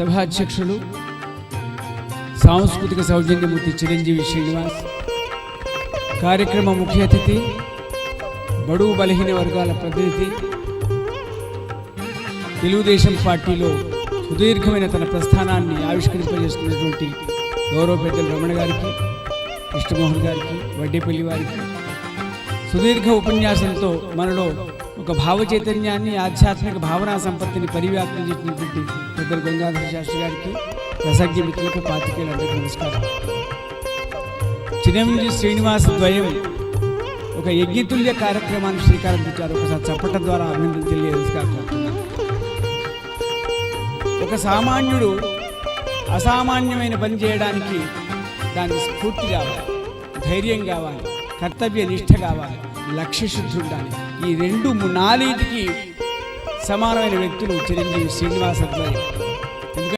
సభాధ్యక్షులు సాంస్కృతిక సౌజన్యమూర్తి చిరంజీవి శ్రీనివాస్ కార్యక్రమ ముఖ్య అతిథి బడుగు బలహీన వర్గాల ప్రతినిధి తెలుగుదేశం పార్టీలో సుదీర్ఘమైన తన ప్రస్థానాన్ని ఆవిష్కరింపజేసుకున్నటువంటి గౌరవ పెద్దలు రమణ గారికి కృష్ణమోహన్ గారికి వడ్డేపల్లి వారికి సుదీర్ఘ ఉపన్యాసంతో మనలో ఒక భావ చైతన్యాన్ని ఆధ్యాత్మిక భావనా సంపత్తిని పరివ్యాప్తం చేసినటువంటి పెద్దలు గంగాధర శాస్త్రి గారికి రసజ్ఞ మిత్రులకు పాతికేయులందరికీ నమస్కారం చిరంజీవి శ్రీనివాస ద్వయం ఒక యజ్ఞతుల్య కార్యక్రమాన్ని శ్రీకారం చుట్టారు ఒకసారి చప్పటం ద్వారా అభినందన తెలియజేసుకుంటున్నాను ఒక సామాన్యుడు అసామాన్యమైన పని చేయడానికి దానికి స్ఫూర్తి కావాలి ధైర్యం కావాలి కర్తవ్య నిష్ఠ కావాలి లక్ష్య ఉండాలి. ఈ రెండు నాలుగిటికి సమానమైన వ్యక్తులు చిరంజీవి శ్రీనివాస ద్వయం